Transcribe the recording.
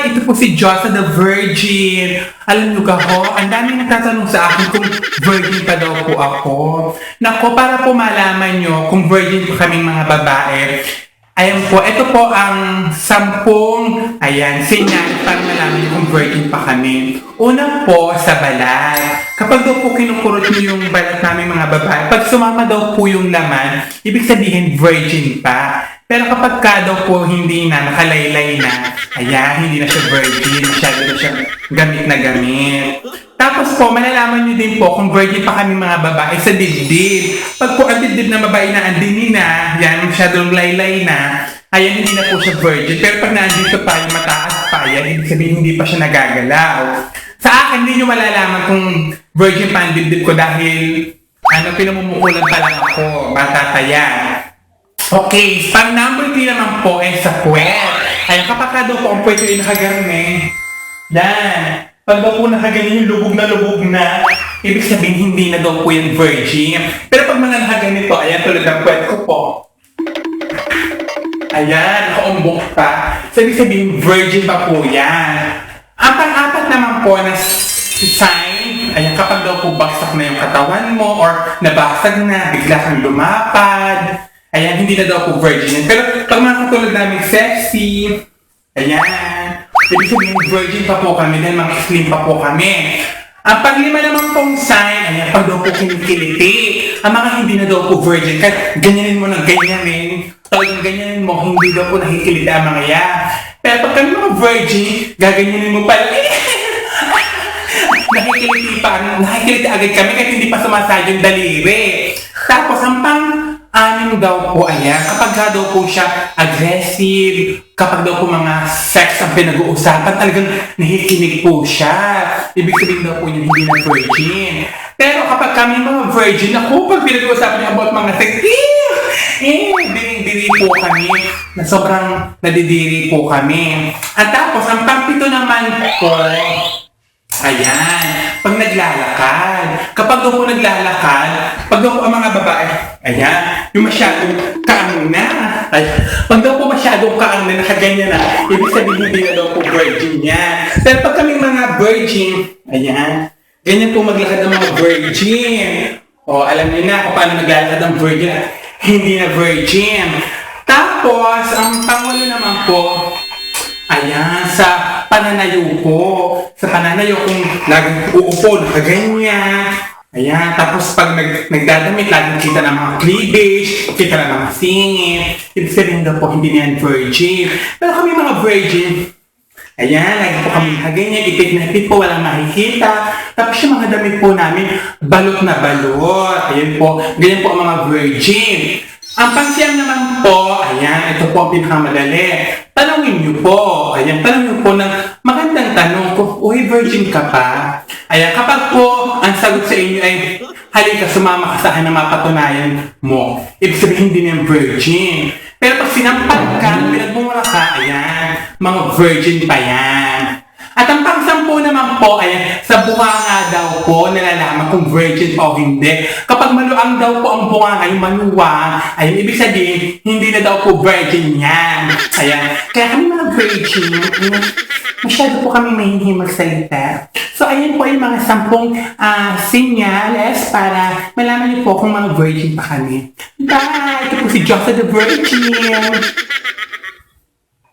Ito po si Josa the Virgin. Alam niyo ka ho, ang dami nagtatanong sa akin kung virgin pa daw po ako. Nako, para po malaman niyo kung virgin po kaming mga babae, ayan po, ito po ang sampung, ayan, sinyal para malaman niyo kung virgin pa kami. Una po, sa balat. Kapag daw po kinukurot niyo yung balat namin mga babae, pag sumama daw po yung laman, ibig sabihin virgin pa. Pero kapag ka daw po hindi na, nakalaylay na, ayan, hindi na siya virgin, masyado na siya gamit na gamit. Tapos po, malalaman nyo din po kung virgin pa kami mga babae sa dibdib. Pag po ang dibdib na babae na andini na, yan, masyadong laylay na, ayan, hindi na po siya virgin. Pero pag nandito pa, yung mataas pa, yan, ibig sabihin hindi pa siya nagagalaw. Sa akin, hindi nyo malalaman kung virgin pa ang dibdib ko dahil, ano, pinamumukulan pa lang ako, bata pa yan. Okay, pang number 3 naman po ay sa puwet. Ayan, kapag ka daw po ang puwet ay nakagarne. Yan. Pag daw po nakaganyan yung lubog na lubog na, ibig sabihin hindi na daw po yung virgin. Pero pag mga nakaganito, ayan tulad ng puwet ko po. Ayan, nakaumbok pa. So, ibig sabihin, virgin pa po yan. Ang naman po na sign, ayan, kapag daw po baksak na yung katawan mo or nabasag na, bigla kang lumapad, ayan, hindi na daw po virgin. Pero pag mga katulad namin sexy, ayan, ibig sabihin, virgin pa po kami dahil mga slim pa po kami. Ang paglima naman pong sign, ayan, pag daw po kinikiliti, ang mga hindi na daw po virgin, kahit ganyanin mo ng ganyanin, talagang ganyanin mo, hindi daw po nakikiliti ang mga yan. Pero pag kami mga virgin, gaganyanin mo pala, nakikiliti pa, nakikiliti agad kami kahit hindi pa sumasayang yung daliri. Tapos ang pang anim daw po ayan, kapag ka daw po siya aggressive, kapag daw po mga sex ang pinag-uusapan, talagang nakikinig po siya. Ibig sabihin daw po niya hindi na virgin. Pero kapag kami mga virgin, ako pag pinag-uusapan niya about mga sex, eh, eh, diri-diri po kami, na sobrang nadidiri po kami. At tapos, ang pampito naman po, Ayan, pag naglalakad. Kapag po naglalakad, pag po ang mga babae, ayan, yung masyadong kaang na. Ay, pag daw po masyadong kaang na, nakaganyan na, ibig sabihin hindi na daw po virgin yan. Pero pag kami mga virgin, ayan, ganyan po maglakad ng mga virgin. O, alam niyo na kung paano naglalakad ng virgin. Hindi na virgin. Tapos, ang pangwalo naman po, Ayan, sa pananayo po. Sa pananayo kung nag-uupo, nakaganyan. Ayan, tapos pag nag nagdadamit, laging kita ng mga cleavage, kita ng mga singit. Ibig sabihin daw po, hindi na yan virgin. Pero kami mga virgin, ayan, lagi po kami nakaganyan, ipit na ipit po, walang makikita. Tapos yung mga damit po namin, balot na balot. Ayan po, ganyan po ang mga virgin. Ang pangsiyam naman po, ayan, ito po ang pinakamadali. Tanungin niyo po, ayan, tanungin niyo po ng magandang tanong kung, uy, virgin ka pa? Ayan, kapag po ang sagot sa inyo ay, halika, sumama ka sa akin na mapatunayan mo. Ibig sabihin hindi niyan virgin. Pero pag sinampat ka, pinagmumura ka, ayan, mga virgin pa yan. At ang pangsampu naman po ay sa bunganga daw po nalalaman kung virgin o hindi. Kapag maluang daw po ang bunganga, yung maluwang, ay ibig sabihin, hindi na daw po virgin yan. Ayan. Kaya kami mga virgin, masyado po kami mahihi magsalita. So, ayan po yung mga sampung ah, sinyales para malaman niyo po kung mga virgin pa kami. Bye! Ito po si Josa the Virgin.